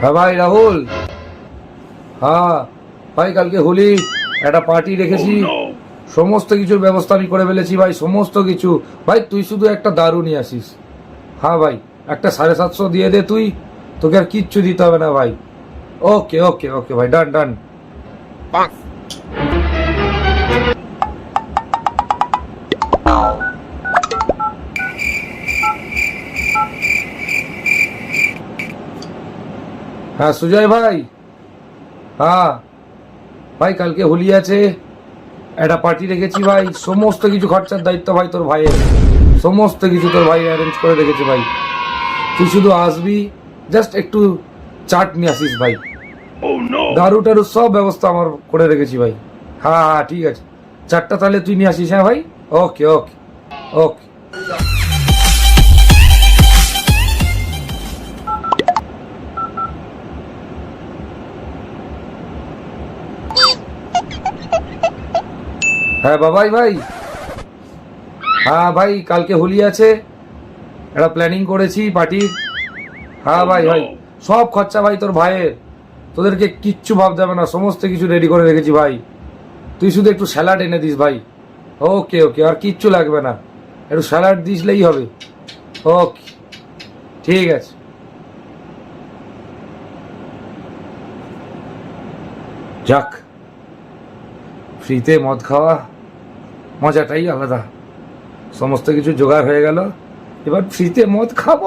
হ্যাঁ ভাই রাহুল। হ্যাঁ ভাই কালকে হোলি একটা পার্টি রেখেছি। সমস্ত কিছুর ব্যবস্থা আমি করে ফেলেছি ভাই সমস্ত কিছু। ভাই তুই শুধু একটা দারু নিয়ে আসিস। হ্যাঁ ভাই একটা সাড়ে সাতশো দিয়ে দে তুই। তোকে আর কিচ্ছু দিতে হবে না ভাই। ওকে ওকে ওকে ভাই ডান ডান হ্যাঁ সুজয় ভাই। হ্যাঁ ভাই কালকে হোলি আছে। একটা পার্টি রেখেছি ভাই। সমস্ত কিছু খরচার দায়িত্ব ভাই তোর ভাইয়ের। সমস্ত কিছু তোর ভাই অ্যারেঞ্জ করে রেখেছে ভাই। তুই শুধু আসবি জাস্ট একটু চাট নিয়ে আসিস ভাই। দারু টারু সব ব্যবস্থা আমার করে রেখেছি ভাই। হ্যাঁ হ্যাঁ ঠিক আছে। চারটা তাহলে তুই নিয়ে আসিস হ্যাঁ ভাই? ওকে ওকে ওকে হ্যাঁ বাবাই, ভাই। হ্যাঁ ভাই, কালকে হোলি আছে। একটা প্ল্যানিং করেছি পার্টির। হ্যাঁ ভাই ভাই। সব খরচা, ভাই, তোর ভাইয়ের। তোদেরকে কিচ্ছু ভাবতে হবে না, সমস্ত কিছু রেডি করে রেখেছি, ভাই। তুই শুধু একটু স্যালাড এনে দিস, ভাই। ওকে ওকে আর কিচ্ছু লাগবে না। একটু স্যালাড দিসলেই হবে। ওকে ঠিক আছে। যাক। ফ্রিতে মদ খাওয়া। মজাটাই আলাদা। সমস্ত কিছু জোগাড় হয়ে গেল। এবার ফ্রিতে মদ খাব।